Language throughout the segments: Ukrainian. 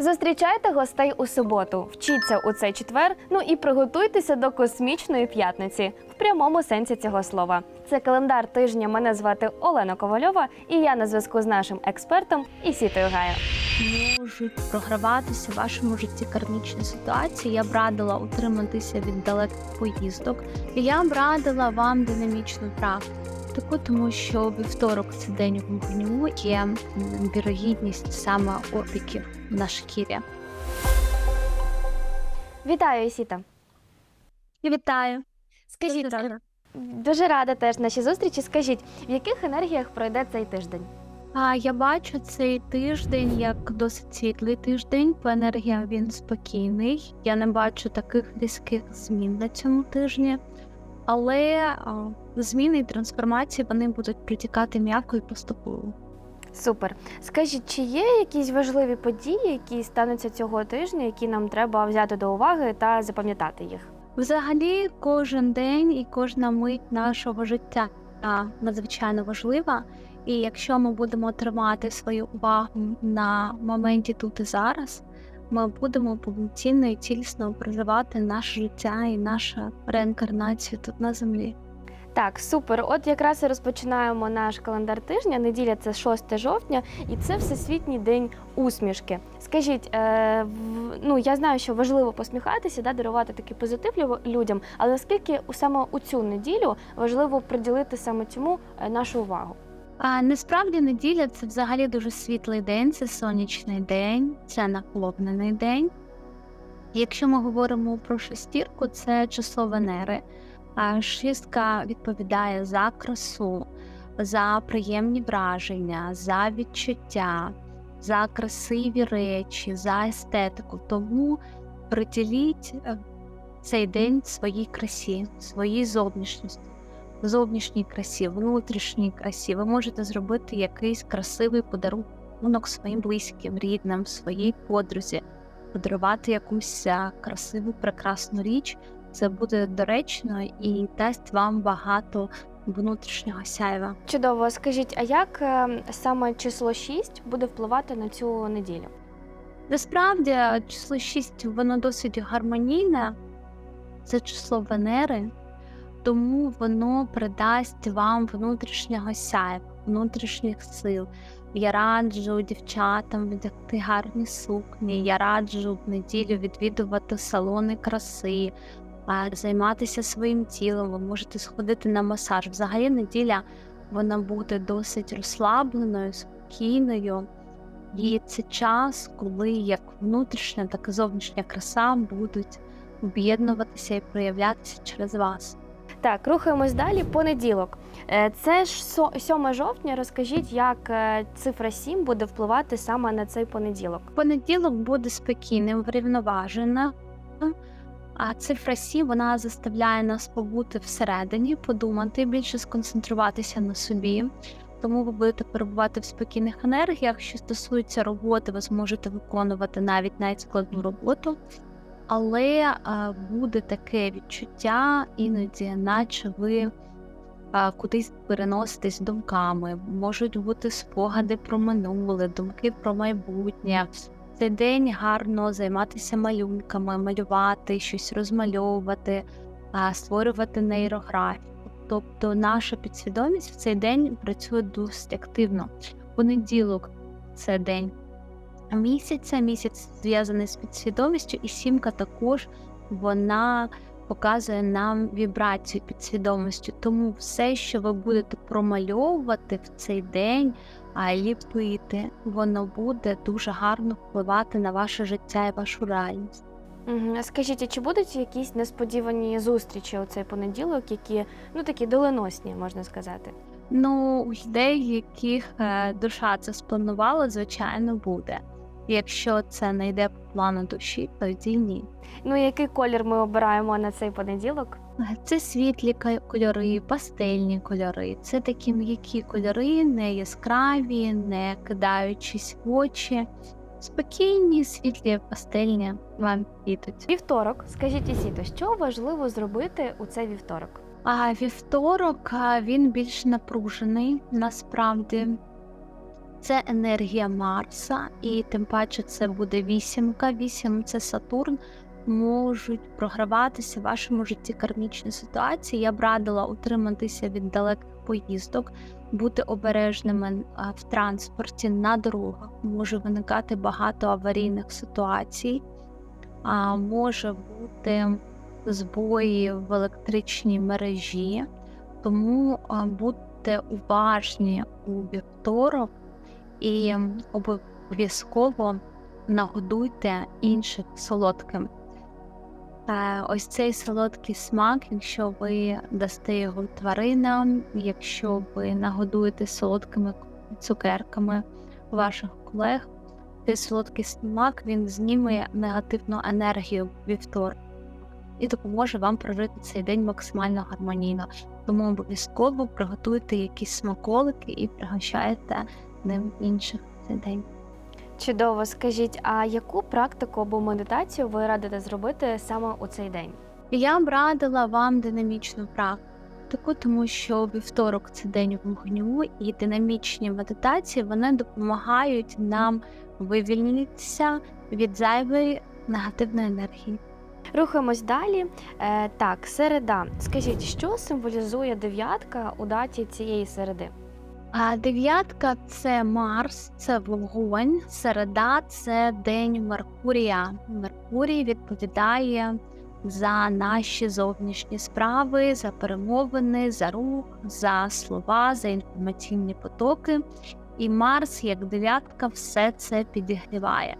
Зустрічайте гостей у суботу, вчіться у цей четвер. Ну і приготуйтеся до космічної п'ятниці в прямому сенсі цього слова. Це календар тижня. Мене звати Олена Ковальова, і я на зв'язку з нашим експертом Ісітою Гая. можуть програватися в вашому житті кармічні ситуації. Я б радила утриматися від далеких поїздок. І я б радила вам динамічну практику, тому що вівторок це день вогню, є вірогідність саме опіків на шкірі. Вітаю, Ісіта. Вітаю! Скажіть, Дуже дуже рада теж нашій зустрічі. Скажіть, в яких енергіях пройде цей тиждень? А я бачу цей тиждень як досить світлий тиждень. По енергіям він спокійний. Я не бачу таких різких змін на цьому тижні. Але зміни і трансформації вони будуть протікати м'яко і поступово. Супер. Скажіть, чи є якісь важливі події, які стануться цього тижня, які нам треба взяти до уваги та запам'ятати їх? Взагалі, кожен день і кожна мить нашого життя надзвичайно важлива. І якщо ми будемо тримати свою увагу на моменті тут і зараз, ми будемо повноцінно і цілісно проживати наше життя і нашу реінкарнацію тут на землі. Так, супер. От якраз і розпочинаємо наш календар тижня. Неділя це 6 жовтня, і це Всесвітній день усмішки. Скажіть, е, в- ну я знаю, що важливо посміхатися, да, дарувати такий позитив лю- людям, але наскільки у- саме у цю неділю важливо приділити саме цьому е, нашу увагу? А насправді неділя це взагалі дуже світлий день, це сонячний день, це наклопнений день. Якщо ми говоримо про шестірку, це число Венери. Шістка відповідає за красу, за приємні враження, за відчуття, за красиві речі, за естетику. Тому приділіть е, цей день своїй красі, своїй зовнішності зовнішній красі, внутрішній красі. Ви можете зробити якийсь красивий подарунок своїм близьким, рідним, своїй подрузі, подарувати якусь красиву, прекрасну річ. Це буде доречно і дасть вам багато внутрішнього сяйва. Чудово, скажіть, а як е, саме число 6 буде впливати на цю неділю? Насправді, число 6 воно досить гармонійне, це число Венери, тому воно придасть вам внутрішнього сяйва, внутрішніх сил. Я раджу дівчатам вдягти гарні сукні. Я раджу в неділю відвідувати салони краси, займатися своїм тілом. Ви можете сходити на масаж. Взагалі неділя вона буде досить розслабленою, спокійною. І це час, коли як внутрішня, так і зовнішня краса будуть об'єднуватися і проявлятися через вас. Так, рухаємось далі. Понеділок. Е, Це ж со- 7 жовтня. Розкажіть, як е, цифра 7 буде впливати саме на цей понеділок. Понеділок буде спокійним, врівноважена. А цифра 7 вона заставляє нас побути всередині, подумати, більше сконцентруватися на собі. Тому ви будете перебувати в спокійних енергіях. Що стосується роботи, ви зможете виконувати навіть найскладну роботу. Але а, буде таке відчуття, іноді, наче ви а, кудись переноситесь думками. Можуть бути спогади про минуле, думки про майбутнє. Цей день гарно займатися малюнками, малювати, щось розмальовувати, створювати нейрографію. Тобто наша підсвідомість в цей день працює досить активно. Понеділок це день місяця, місяць зв'язаний з підсвідомістю, і сімка також вона показує нам вібрацію підсвідомості. Тому все, що ви будете промальовувати в цей день, ліпити, воно буде дуже гарно впливати на ваше життя і вашу реальність. Угу. Скажіть, а чи будуть якісь несподівані зустрічі у цей понеділок, які ну такі доленосні, можна сказати? Ну, у людей, яких е, душа це спланувала, звичайно, буде. Якщо це не йде по плану душі, тоді ні. Ну який колір ми обираємо на цей понеділок? Це світлі кольори, пастельні кольори. Це такі м'які кольори, не яскраві, не кидаючись в очі. Спокійні, світлі, пастельні вам підуть. Вівторок, скажіть Ісіто, що важливо зробити у цей вівторок? А вівторок він більш напружений насправді. Це енергія Марса, і тим паче це буде вісімка. Вісім це Сатурн. Можуть програватися в вашому житті кармічні ситуації. Я б радила утриматися від далеких поїздок, бути обережними в транспорті на дорогах. Може виникати багато аварійних ситуацій, а може бути збої в електричній мережі, тому будьте уважні у вівторок і обов'язково нагодуйте інших солодким. Е, Ось цей солодкий смак, якщо ви дасте його тваринам, якщо ви нагодуєте солодкими цукерками ваших колег, цей солодкий смак він зніме негативну енергію вівторок і допоможе вам прожити цей день максимально гармонійно. Тому обов'язково приготуйте якісь смаколики і пригощайте ним інших цей день. Чудово, скажіть, а яку практику або медитацію ви радите зробити саме у цей день? Я б радила вам динамічну практику, тому що вівторок це день вогню, і динамічні медитації вони допомагають нам вивільнитися від зайвої негативної енергії. Рухаємось далі. Е, так, середа. Скажіть, що символізує дев'ятка у даті цієї середи? А дев'ятка це Марс, це вогонь. Середа це день Меркурія. Меркурій відповідає за наші зовнішні справи, за перемовини, за рух, за слова, за інформаційні потоки. І Марс, як дев'ятка, все це підігріває.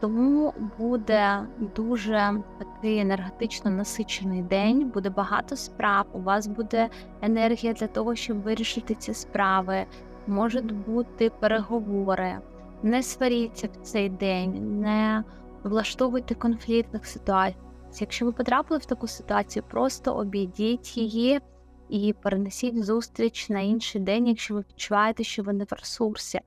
Тому буде дуже такий енергетично насичений день, буде багато справ. У вас буде енергія для того, щоб вирішити ці справи. Можуть бути переговори. Не сваріться в цей день, не влаштовуйте конфліктних ситуацій. Якщо ви потрапили в таку ситуацію, просто обійдіть її і перенесіть зустріч на інший день, якщо ви відчуваєте, що ви не в ресурсі.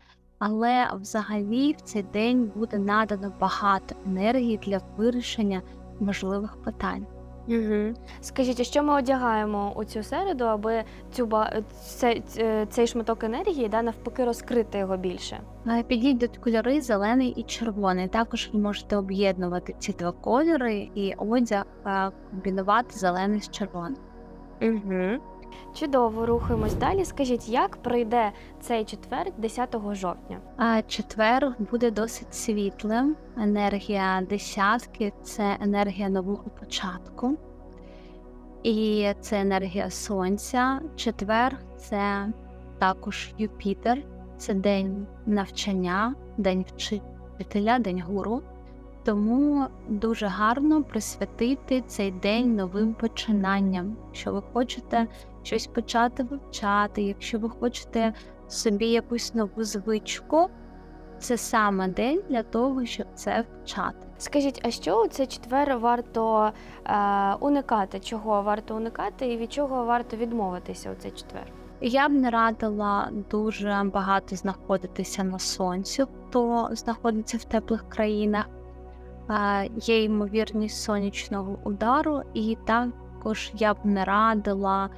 Але взагалі в цей день буде надано багато енергії для вирішення можливих питань. Угу. Скажіть, а що ми одягаємо у цю середу, аби цю ба- цей, цей шматок енергії да, навпаки розкрити його більше? Е, Підійдуть кольори зелений і червоний. Також ви можете об'єднувати ці два кольори і одяг е, комбінувати зелений з червоним. Угу. Чудово, рухаємось далі. Скажіть, як пройде цей четвер 10 жовтня? А четвер буде досить світлим. Енергія десятки це енергія нового початку. І це енергія сонця. Четвер це також Юпітер, це день навчання, день вчителя, день гуру. Тому дуже гарно присвятити цей день новим починанням. Якщо ви хочете щось почати вивчати, якщо ви хочете собі якусь нову звичку, це саме день для того, щоб це вчати. Скажіть, а що у цей четвер варто е, уникати? Чого варто уникати і від чого варто відмовитися у цей четвер? Я б не радила дуже багато знаходитися на сонці, хто знаходиться в теплих країнах. Е, Є ймовірність сонячного удару, і також я б не радила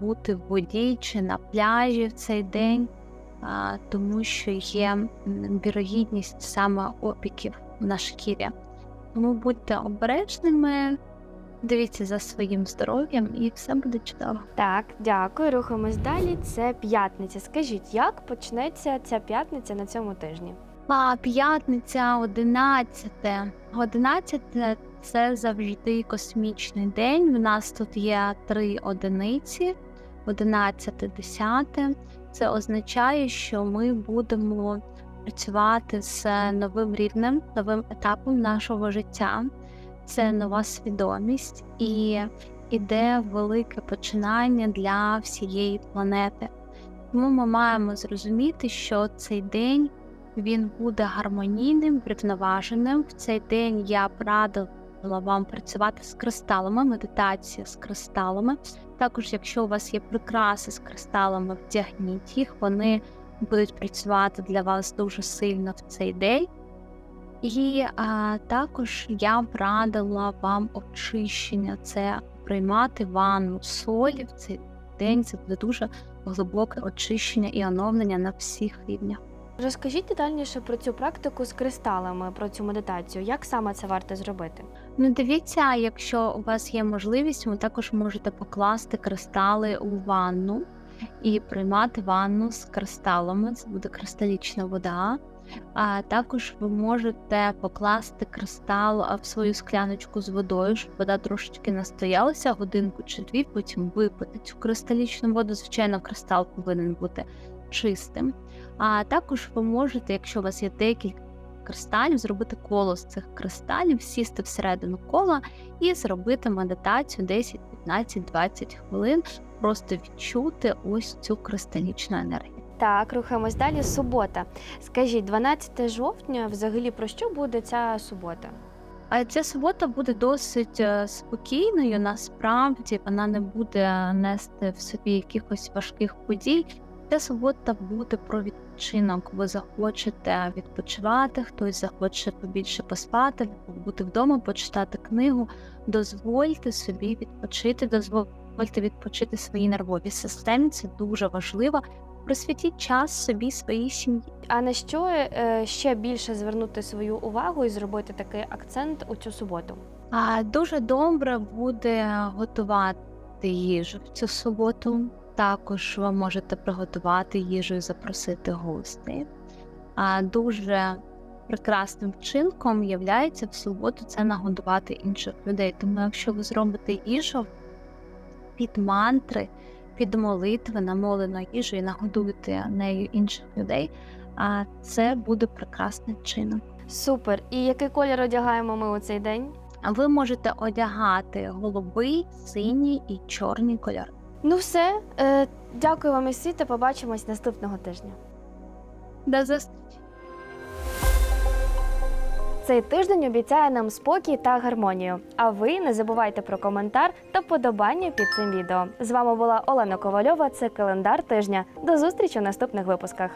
бути в воді чи на пляжі в цей день, тому що є вірогідність саме опіків на шкірі. Тому будьте обережними, дивіться за своїм здоров'ям, і все буде чудово. Так, дякую. Рухаємось далі. Це п'ятниця. Скажіть, як почнеться ця п'ятниця на цьому тижні? А п'ятниця 11. 11 – це завжди космічний день. У нас тут є три одиниці: 11, 10. Це означає, що ми будемо працювати з новим рівнем, новим етапом нашого життя. Це нова свідомість і іде велике починання для всієї планети. Тому ми маємо зрозуміти, що цей день він буде гармонійним, врівноваженим. В цей день я б радила вам працювати з кристалами, медитація з кристалами. Також, якщо у вас є прикраси з кристалами, вдягніть їх, вони будуть працювати для вас дуже сильно в цей день. І а, також я б радила вам очищення, це приймати ванну солі в цей день. Це буде дуже глибоке очищення і оновлення на всіх рівнях. Розкажіть детальніше про цю практику з кристалами, про цю медитацію. Як саме це варто зробити? Ну, дивіться, якщо у вас є можливість, ви також можете покласти кристали у ванну і приймати ванну з кристалами. Це буде кристалічна вода. А також ви можете покласти кристал в свою скляночку з водою, щоб вода трошечки настоялася, годинку чи дві, потім випити цю кристалічну воду. Звичайно, кристал повинен бути чистим. А також ви можете, якщо у вас є декілька кристалів, зробити коло з цих кристалів, сісти всередину кола і зробити медитацію 10, 15, 20 хвилин, просто відчути ось цю кристалічну енергію. Так, рухаємось далі. Субота. Скажіть, 12 жовтня, взагалі про що буде ця субота? А ця субота буде досить е, спокійною. Насправді вона не буде нести в собі якихось важких подій. Ця субота буде про відпочинок. Ви захочете відпочивати, хтось захоче побільше поспати, бути вдома, почитати книгу. Дозвольте собі відпочити, дозвольте відпочити своїй нервовій системі. Це дуже важливо. Присвятіть час собі, своїй сім'ї. А на що е, ще більше звернути свою увагу і зробити такий акцент у цю суботу? А дуже добре буде готувати їжу в цю суботу. Також ви можете приготувати їжу і запросити гостей. А дуже прекрасним вчинком являється в суботу це нагодувати інших людей. Тому якщо ви зробите їжу під мантри, під молитви, намолену їжу і нагодуєте нею інших людей, а це буде прекрасний вчинок. Супер. І який колір одягаємо ми у цей день? А ви можете одягати голубий, синій і чорний кольор. Ну все, е, дякую вам, Ісвіта. Побачимось наступного тижня. До зустрічі! Цей тиждень обіцяє нам спокій та гармонію. А ви не забувайте про коментар та вподобання під цим відео. З вами була Олена Ковальова. Це календар тижня. До зустрічі у наступних випусках.